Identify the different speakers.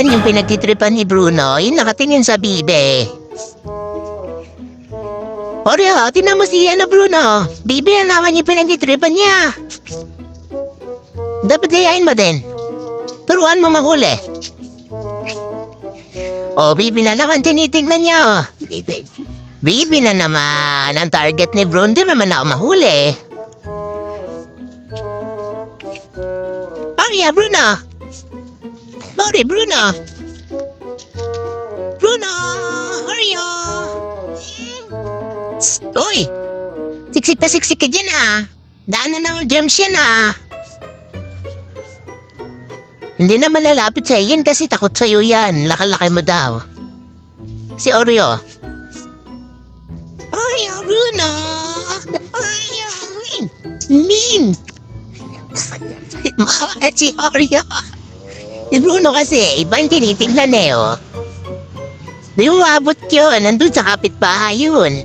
Speaker 1: naman yung pinagtitripan ni Bruno, yung nakatingin sa bibe. Oreo, tinan mo si ano Bruno. Bibi na naman yung pinagtitripan niya. Dapat gayahin mo din. Turuan mo mahuli. O, Bibi na naman tinitingnan niya. oh. Bibi. Bibi na naman. Ang target ni Bruno, di naman ako mahuli. Maria, Bruno. Sorry, Bruno. Bruno, Mario. Uy, siksik na siksik ka dyan ah. Daanan ng germs yan ah. Hindi na malalapit sa yan kasi takot sa'yo yan. Lakalaki mo daw. Si Oreo. Oreo, Bruno. Oreo, Min. Min. Si Oreo? Si Bruno kasi, ibang tinitingnan eh, oh. Di mo maabot yun. Nandun sa kapitbahay yun.